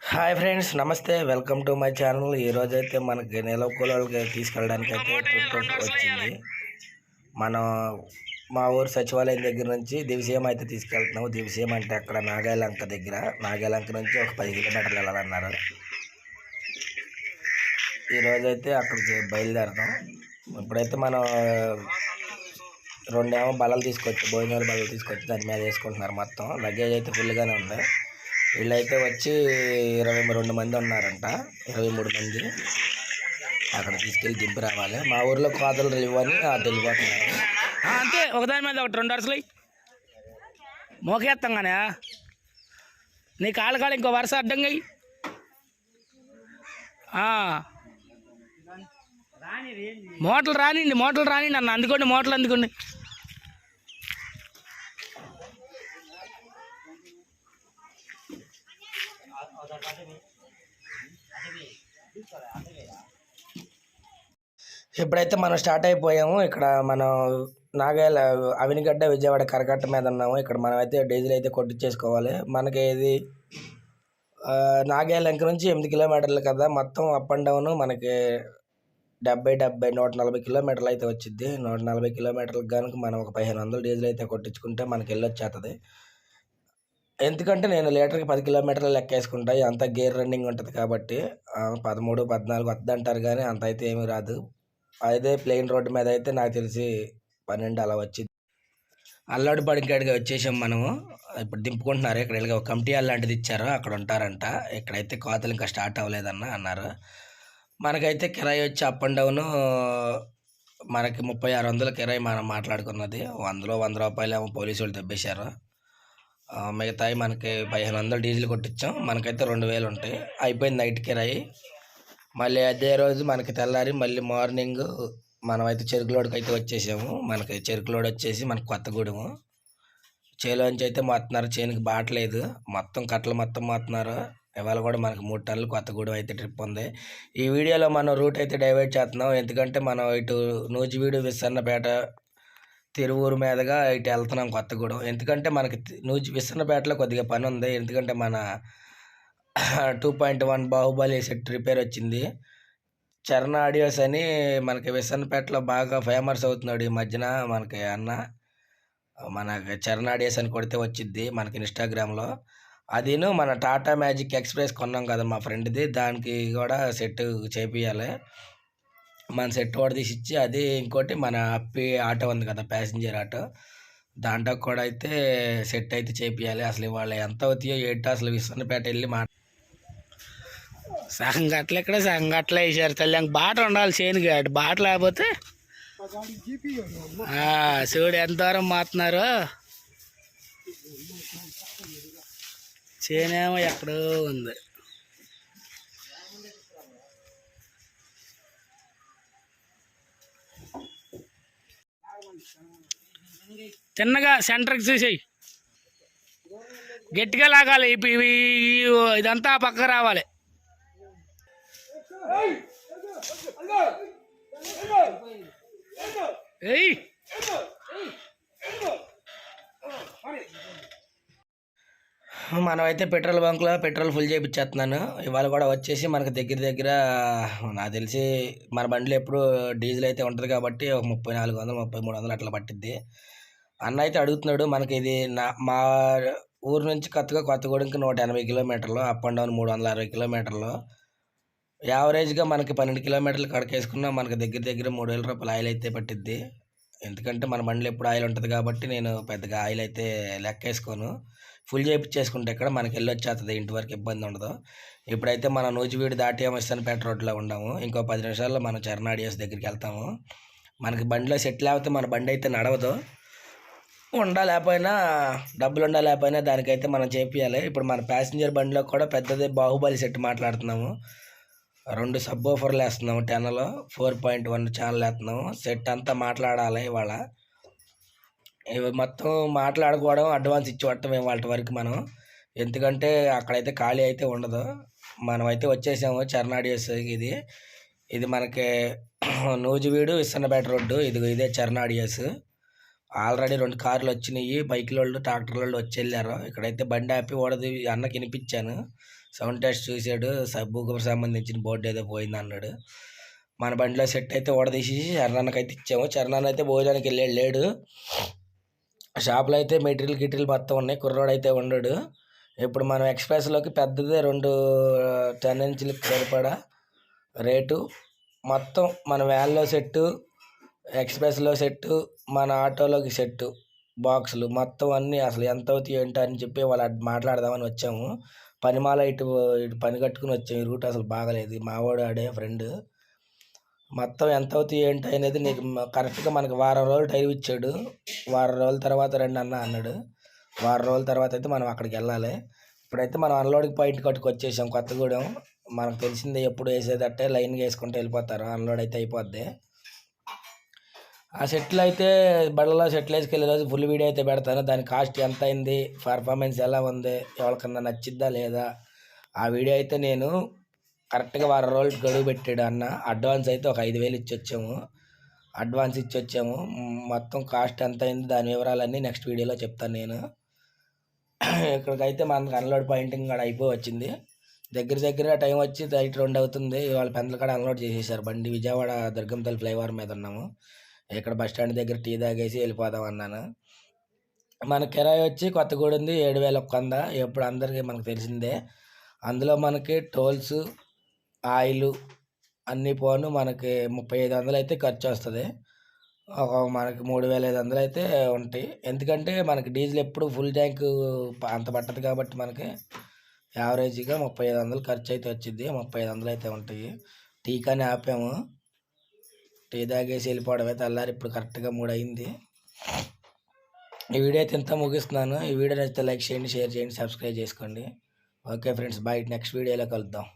Hi friends నమస్తే. Welcome to my channel. ఈరోజు అయితే మనకి నెల కూలర్కి తీసుకెళ్ళడానికి అయితే ట్రిప్ వచ్చింది. మనం మా ఊరు సచివాలయం దగ్గర నుంచి దివిసీయం అయితే తీసుకెళ్తున్నాము. దివిసీయం అంటే అక్కడ నాగాలంక దగ్గర. నాగాలంక నుంచి ఒక పది కిలోమీటర్లు వెళ్ళాలన్నారు. ఈరోజు అయితే అక్కడికి బయలుదేరదాం ఇప్పుడైతే మనం రెండేమో బల్లలు తీసుకొచ్చి భోజనాలు బల్లలు తీసుకొచ్చి దాని మీద వేసుకుంటున్నారు మొత్తం. లగేజ్ అయితే ఫుల్గానే ఉంది. వీళ్ళైతే వచ్చి ఇరవై రెండు మంది ఉన్నారంట. ఇరవై మూడు మంది అక్కడ తీసుకెళ్ళి దింపి రావాలి. మా ఊర్లో కోతలు రిలీవ్ తెలియబోతున్నారు అంతే ఒకదాని మీద ఒకటి రెండు వరుసలు మోకేస్తాం కానీ నీ కాళ్ళు కాళ్ళు ఇంకో వరుస అడ్డంగా మోటలు రానిండి మోటలు రానిండి అన్న అందుకోండి మోటలు అందుకోండి. ఇప్పుడైతే మనం స్టార్ట్ అయిపోయాము. ఇక్కడ మనం నాగాయల అవినిగడ్డ విజయవాడ కరకట్ట మీద ఉన్నాము. ఇక్కడ మనం అయితే డీజిల్ అయితే కొట్టించేసుకోవాలి మనకి ఇది ఆ, నాగాలంక నుంచి ఎనిమిది కిలోమీటర్లు కదా. మొత్తం అప్ అండ్ డౌన్ మనకి డెబ్బై డెబ్బై నూట నలభై కిలోమీటర్లు అయితే వచ్చింది నూట నలభై కిలోమీటర్లకు కనుక మనం ఒక పదిహేను వందలు డీజిల్ అయితే కొట్టించుకుంటే మనకి వెళ్ళొచ్చేస్తుంది ఎందుకంటే నేను లీటర్కి పది కిలోమీటర్లు లెక్క వేసుకుంటా అంత గేర్ రన్నింగ్ ఉంటుంది కాబట్టి పదమూడు పద్నాలుగు వద్ద అంటారు కానీ అంత అయితే ఏమీ రాదు. అదే ప్లెయిన్ రోడ్డు మీద అయితే నాకు తెలిసి పన్నెండు అలా వచ్చింది. అల్లాడు పడికాడిగా వచ్చేసాం మనము. ఇప్పుడు దింపుకుంటున్నారు. ఇక్కడ ఇలాగ ఒక కమిటీ అలాంటిది ఇచ్చారు. అక్కడ ఉంటారంట. ఇక్కడైతే కోతలు ఇంకా స్టార్ట్ అవ్వలేదన్న అన్నారు. మనకైతే కిరాయి వచ్చి అప్ అండ్ డౌన్ మనకి ముప్పై ఆరు వందల కిరాయి మనం మాట్లాడుకున్నది. వందలో వంద రూపాయలు ఏమో పోలీసు వాళ్ళు తెప్పేశారు. మిగతాయి మనకి పదిహేను వందలు డీజిల్ కొట్టించాం. మనకైతే రెండు వేలు ఉంటాయి. అయిపోయింది నైట్ కిరాయి మళ్ళీ అదే రోజు మనకి తెల్లారి మళ్ళీ మార్నింగ్ మనమైతే అయితే చెరుకులోడికి అయితే వచ్చేసాము. మనకి చెరుకులోడు వచ్చేసి మనకి కొత్తగూడెము. చేలోంచి అయితే మోతున్నారు చేనుకి బాటలేదు మొత్తం కట్టలు మొత్తం మోతున్నారు ఇవాళ కూడా మనకి మూడు టన్నులు కొత్తగూడెం అయితే ట్రిప్ ఉంది. ఈ వీడియోలో మనం రూట్ అయితే డైవర్ట్ చేస్తున్నాం. ఎందుకంటే మనం ఇటు నూజివీడు విసన్నపేట తిరువూరు మీదుగా ఇటు వెళ్తున్నాం కొత్తగూడెం. ఎందుకంటే మనకి తి- నూజి విసన్నపేటలో కొద్దిగా పని ఉంది ఎందుకంటే మన two point one Baahubali set repair వచ్చింది. చరణ్ ఆడియోస్ అని మనకి విసన్నపేటలో బాగా ఫేమస్ అవుతున్నాడు ఈ మధ్యన మనకి అన్న. మన చరణ్ ఆడియోస్ అని కొడితే వచ్చింది మనకి ఇన్స్టాగ్రామ్లో. అదిను మన టాటా మ్యాజిక్ ఎక్స్ప్రెస్ కొన్నాం కదా మా ఫ్రెండ్ది. దానికి కూడా సెట్ చేపియాలి మన సెట్ కూడా తీసి ఇచ్చి అది ఇంకోటి మన అప్పి ఆటో ఉంది కదా ప్యాసింజర్ ఆటో. దాంట్లో కూడా అయితే సెట్ అయితే చేపియాలి అసలు ఇవాళ ఎంత అవుతాయో ఏంటో అసలు విసన్నపేట వెళ్ళి మా సగం గట్ల ఇక్కడ సగం గట్ల వేసారు తల్లి బాట ఉండాలి చేనుకి అటు బాట లేకపోతే శివుడు చూడు ఎంత దూరం మాతున్నారు చేనేమో ఎక్కడో ఉంది. తిన్నగా సెంటర్కి చూసేయి గట్టిగా లాగాలి. ఇవి ఇదంతా పక్క రావాలి. ఏయ్! మనం అయితే పెట్రోల్ బంక్లో పెట్రోల్ ఫుల్ చేయించేస్తున్నాను ఇవాళ కూడా వచ్చేసి మనకు దగ్గర దగ్గర నాకు తెలిసి మన బండిలో ఎప్పుడు డీజిల్ అయితే ఉంటుంది కాబట్టి ఒక ముప్పై నాలుగు వందలు ముప్పై మూడు వందలు అట్లా పట్టిద్ది. అన్న అయితే అడుగుతున్నాడు మనకి ఇది నా మా ఊరు నుంచి కొత్తగా కొత్తగూడెంకి నూట ఎనభై కిలోమీటర్లు అప్ అండ్ డౌన్ మూడు వందల అరవై కిలోమీటర్లు. యావరేజ్గా మనకి పన్నెండు కిలోమీటర్లు కడకేసుకున్నా మనకి దగ్గర దగ్గర మూడు వేల రూపాయలు ఆయిల్ అయితే పట్టిద్ది. ఎందుకంటే మన బండిలో ఎప్పుడు ఆయిల్ ఉంటుంది కాబట్టి నేను పెద్దగా ఆయిల్ అయితే లెక్కేసుకోను. ఫుల్ చేయించేసుకుంటే ఇక్కడ మనకి వెళ్ళి వచ్చేస్తుంది ఇంటి వరకు ఇబ్బంది ఉండదు. ఇప్పుడైతే మనం నూజివీడు దాటి ఇస్తానుపేట రోడ్లో ఉన్నాము. ఇంకో పది నిమిషాల్లో మనం చరణాడియస్ దగ్గరికి వెళ్తాము. మనకి బండిలో సెట్ లేకపోతే మన బండి అయితే నడవదు. ఉండా లేకపోయినా డబ్బులు ఉండా లేకపోయినా దానికైతే మనం చేపియాలి. ఇప్పుడు మన ప్యాసింజర్ బండిలో కూడా పెద్దది బాహుబలి సెట్ మాట్లాడుతున్నాము. రెండు సబ్ ఓఫర్లు వేస్తున్నాము టెన్లో ఫోర్ పాయింట్ వన్ ఛానల్ వేస్తున్నాము. సెట్ అంతా మాట్లాడాలి ఇవాళ. ఇవి మొత్తం మాట్లాడుకోవడం అడ్వాన్స్ ఇచ్చి వాళ్ళ వరకు మనం. ఎందుకంటే అక్కడైతే ఖాళీ అయితే ఉండదు. మనం అయితే వచ్చేసాము చర్నాడియస్ ఇది. ఇది మనకి నూజివీడు విసన్నపేట రోడ్డు. ఇది ఇదే చర్నాడియస్ ఆల్రెడీ రెండు కార్లు వచ్చినాయి. బైక్ల వాళ్ళు ట్రాక్టర్ వాళ్ళు వచ్చి వెళ్ళారు. ఇక్కడైతే బండి ఆపి ఓడది అన్నకి వినిపించాను. సౌండ్ టెస్ట్ చూశాడు భూగర్భ సంబంధించిన బోర్డు ఏదో పోయింది అన్నాడు. మన బండిలో సెట్ అయితే ఓడదీసి చరణానికి అయితే ఇచ్చాము. చరణాన్ని అయితే భోజనానికి వెళ్ళాడు లేడు. షాప్లో అయితే మెటీరియల్ గిటీరియల్ మొత్తం ఉన్నాయి. కుర్రోడు అయితే ఉండడు. ఇప్పుడు మనం ఎక్స్ప్రెస్లోకి పెద్దదే రెండు టెన్ ఇంచులకు సరిపడా రేటు. మొత్తం మన వ్యాన్లో సెట్టు ఎక్స్ప్రెస్లో సెట్టు మన ఆటోలోకి సెట్టు బాక్సులు మొత్తం అన్నీ అసలు ఎంత అవుతాయి ఏంటో అని చెప్పి వాళ్ళు మాట్లాడదామని వచ్చాము. పనిమాల ఇటు ఇటు పని కట్టుకుని వచ్చాము. ఈ రూట్ అసలు బాగలేదు. మావాడు ఆడే ఫ్రెండ్. మొత్తం ఎంత అవుతాయి ఏంటి అనేది నీకు కరెక్ట్గా మనకి వారం రోజులు టైం ఇచ్చాడు. వారం రోజుల తర్వాత రండి అన్న అన్నాడు. వారం రోజుల తర్వాత అయితే మనం అక్కడికి వెళ్ళాలి. ఇప్పుడైతే మనం అన్లోడింగ్ పాయింట్ కట్టుకు వచ్చేసాం కొత్తగూడెం. మనకు తెలిసిందే ఎప్పుడు వేసేదట్టే లైన్గా వేసుకుంటూ వెళ్ళిపోతారు. అన్లోడ్ అయితే అయిపోద్ది. ఆ సెట్లు అయితే బళ్ళలో సెట్లు వేసుకెళ్ళే రోజు ఫుల్ వీడియో అయితే పెడతాను దాని కాస్ట్ ఎంత అయింది? పర్ఫార్మెన్స్ ఎలా ఉంది? ఎవరికన్నా నచ్చిద్దా లేదా? ఆ వీడియో అయితే నేను కరెక్ట్గా వారం రోజులు గడువు పెట్టాడు అన్న. అడ్వాన్స్ అయితే ఒక ఐదు వేలు ఇచ్చి వచ్చాము అడ్వాన్స్ ఇచ్చి వచ్చాము మొత్తం కాస్ట్ ఎంత అయింది? దాని వివరాలన్నీ నెక్స్ట్ వీడియోలో చెప్తాను నేను. ఇక్కడికైతే మనకు అన్లోడ్ పాయింటింగ్ కూడా అయిపోయి వచ్చింది. దగ్గర దగ్గర టైం వచ్చి నైట్ రెండు అవుతుంది. ఇవాళ పెందల కాడ అన్లోడ్ చేసేసారు. బండి విజయవాడ దుర్గంతల్ ఫ్లైఓవర్ మీద ఉన్నాము. ఇక్కడ బస్ స్టాండ్ దగ్గర టీ తాగేసి వెళ్ళిపోదాం అన్నాను. మన కిరాయి వచ్చి కొత్తగూడెంది ఏడు వేల ఒక్క వంద. ఎప్పుడు అందరికీ మనకు తెలిసిందే. అందులో మనకి టోల్స్ ఆయిల్ అన్నీ పోను మనకి ముప్పై ఐదు వందలు అయితే ఖర్చు వస్తుంది. ఒక మనకి మూడు వేల ఐదు వందలు అయితే ఉంటాయి. ఎందుకంటే మనకి డీజిల్ ఎప్పుడు ఫుల్ ట్యాంక్ అంత పట్టదు కాబట్టి మనకి యావరేజ్గా ముప్పై ఐదు వందలు ఖర్చు అయితే వచ్చింది ముప్పై ఐదు వందలు అయితే ఉంటాయి. టీ కానీ ఆపాము. టీ తాగేసి వెళ్ళిపోవడమే తెల్లారి ఇప్పుడు కరెక్ట్గా మూడు అయింది ఈ వీడియో అయితే ఇంత ముగిస్తున్నాను. ఈ వీడియో నచ్చితే లైక్ చేయండి షేర్ చేయండి సబ్స్క్రైబ్ చేసుకోండి. Okay friends bye. నెక్స్ట్ వీడియోలో కలుద్దాం.